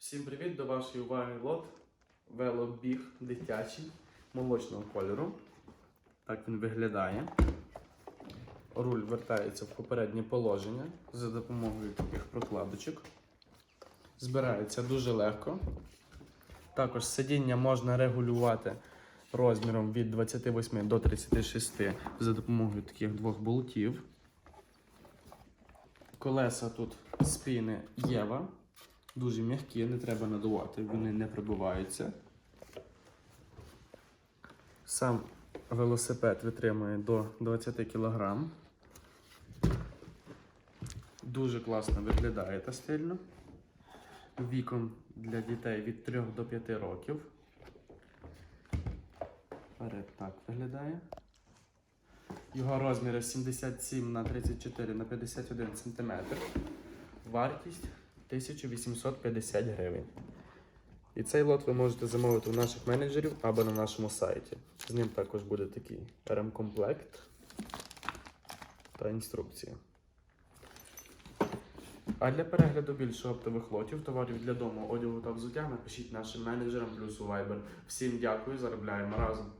Всім привіт! До вашої уваги лот велобіг дитячий молочного кольору. Так він виглядає. Руль вертається в попереднє положення за допомогою таких прокладочок. Збирається дуже легко. Також сидіння можна регулювати розміром від 28 до 36 за допомогою таких двох болтів. Колеса тут спіни Єва. Дуже м'які, не треба надувати, вони не пробиваються. Сам велосипед витримує до 20 кг. Дуже класно виглядає та стильно. Віком для дітей від 3 до 5 років. Перед так виглядає. Його розміри 77 на 34 на 51 см. Вартість 1850 гривень. І цей лот ви можете замовити у наших менеджерів або на нашому сайті. З ним також буде такий ремкомплект та інструкція. А для перегляду більше оптових лотів, товарів для дому, одягу та взуття напишіть нашим менеджерам плюс у Viber. Всім дякую, заробляємо разом.